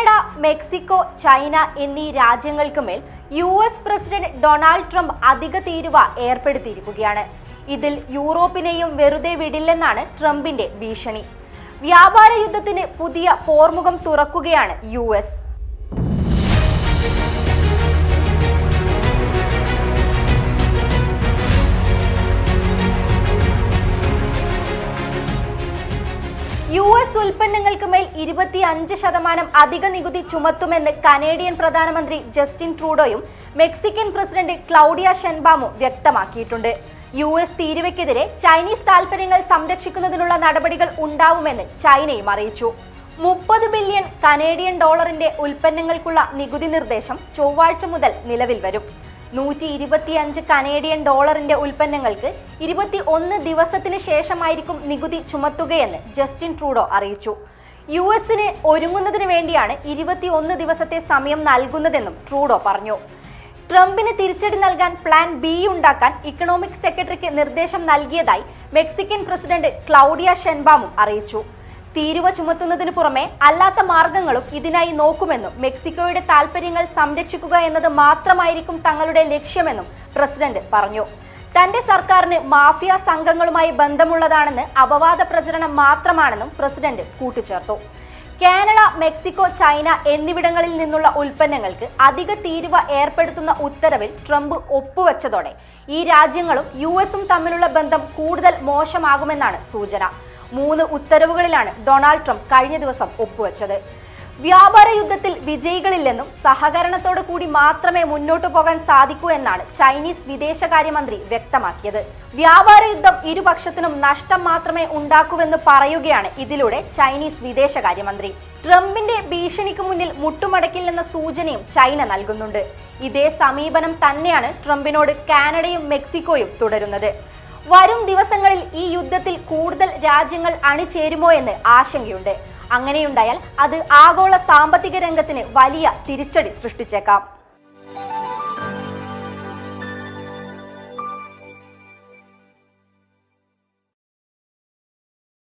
Canada Mexico China എന്നീ രാജ്യങ്ങൾക്ക് മേൽ U S president Donald Trump അധിക തീരുവ ഏർപ്പെടുത്തിയിരിക്കുകയാണ്. ഇതിൽ യൂറോപ്പിനെയും വെറുതെ വിടില്ലെന്നാണ് ട്രംപിന്റെ ഭീഷണി. വ്യാപാര യുദ്ധത്തിന് പുതിയ പോർമുഖം തുറക്കുകയാണ് യു യു എസ് ഉൽപ്പന്നങ്ങൾക്ക് മേൽ ഇരുപത്തി അഞ്ച് ശതമാനം അധിക നികുതി ചുമത്തുമെന്ന് കനേഡിയൻ പ്രധാനമന്ത്രി ജസ്റ്റിൻ ട്രൂഡോയും മെക്സിക്കൻ പ്രസിഡന്റ് ക്ലൗഡിയ ഷെൻബാമും വ്യക്തമാക്കിയിട്ടുണ്ട്. യു എസ് തീരുവയ്ക്കെതിരെ ചൈനീസ് താൽപര്യങ്ങൾ സംരക്ഷിക്കുന്നതിനുള്ള നടപടികൾ ഉണ്ടാവുമെന്ന് ചൈനയും അറിയിച്ചു. മുപ്പത് ബില്യൺ കനേഡിയൻ ഡോളറിന്റെ ഉൽപ്പന്നങ്ങൾക്കുള്ള നികുതി നിർദ്ദേശം ചൊവ്വാഴ്ച മുതൽ നിലവിൽ വരും. നൂറ്റി ഇരുപത്തിയഞ്ച് കനേഡിയൻ ഡോളറിന്റെ ഉൽപ്പന്നങ്ങൾക്ക് ഇരുപത്തി ഒന്ന് ദിവസത്തിന് ശേഷമായിരിക്കും നികുതി ചുമത്തുകയെന്ന് ജസ്റ്റിൻ ട്രൂഡോ അറിയിച്ചു. യു എസിന് ഒരുങ്ങുന്നതിന് വേണ്ടിയാണ് ഇരുപത്തി ഒന്ന് ദിവസത്തെ സമയം നൽകുന്നതെന്നും ട്രൂഡോ പറഞ്ഞു. ട്രംപിന് തിരിച്ചടി നൽകാൻ പ്ലാൻ ബി ഉണ്ടാക്കാൻ ഇക്കണോമിക് സെക്രട്ടറിക്ക് നിർദ്ദേശം നൽകിയതായി മെക്സിക്കൻ പ്രസിഡന്റ് ക്ലൗഡിയ ഷെൻബാമും അറിയിച്ചു. തീരുവ ചുമത്തുന്നതിനു പുറമെ അല്ലാത്ത മാർഗങ്ങളും ഇതിനായി നോക്കുമെന്നും മെക്സിക്കോയുടെ താൽപര്യങ്ങൾ സംരക്ഷിക്കുക എന്നത് മാത്രമായിരിക്കും തങ്ങളുടെ ലക്ഷ്യമെന്നും പ്രസിഡന്റ് പറഞ്ഞു. തന്റെ സർക്കാരിന് മാഫിയ സംഘങ്ങളുമായി ബന്ധമുള്ളതാണെന്ന് അപവാദ പ്രചരണം മാത്രമാണെന്നും പ്രസിഡന്റ് കൂട്ടിച്ചേർത്തു. കാനഡ മെക്സിക്കോ ചൈന എന്നിവിടങ്ങളിൽ നിന്നുള്ള ഉൽപ്പന്നങ്ങൾക്ക് അധിക തീരുവ ഏർപ്പെടുത്തുന്ന ഉത്തരവിൽ ട്രംപ് ഒപ്പുവെച്ചതോടെ ഈ രാജ്യങ്ങളും യു തമ്മിലുള്ള ബന്ധം കൂടുതൽ മോശമാകുമെന്നാണ് സൂചന. മൂന്ന് ഉത്തരവുകളിലാണ് ഡൊണാൾഡ് ട്രംപ് കഴിഞ്ഞ ദിവസം ഒപ്പുവെച്ചത്. വ്യാപാര യുദ്ധത്തിൽ വിജയികളില്ലെന്നും സഹകരണത്തോടു കൂടി മാത്രമേ മുന്നോട്ടു പോകാൻ സാധിക്കൂ എന്നാണ് ചൈനീസ് വിദേശകാര്യമന്ത്രി വ്യക്തമാക്കിയത്. വ്യാപാര യുദ്ധം ഇരുപക്ഷത്തിനും നഷ്ടം മാത്രമേ ഉണ്ടാക്കൂവെന്ന് പറയുകയാണ് ഇതിലൂടെ ചൈനീസ് വിദേശകാര്യമന്ത്രി. ട്രംപിന്റെ ഭീഷണിക്ക് മുന്നിൽ മുട്ടുമടക്കില്ലെന്ന സൂചനയും ചൈന നൽകുന്നുണ്ട്. ഇതേ സമീപനം തന്നെയാണ് ട്രംപിനോട് കാനഡയും മെക്സിക്കോയും തുടരുന്നത്. വരും ദിവസങ്ങളിൽ ഈ യുദ്ധത്തിൽ കൂടുതൽ രാജ്യങ്ങൾ അണിചേരുമോ എന്ന് ആശങ്കയുണ്ട്. അങ്ങനെയുണ്ടായാൽ അത് ആഗോള സാമ്പത്തിക രംഗത്തിന് വലിയ തിരിച്ചടി സൃഷ്ടിച്ചേക്കാം.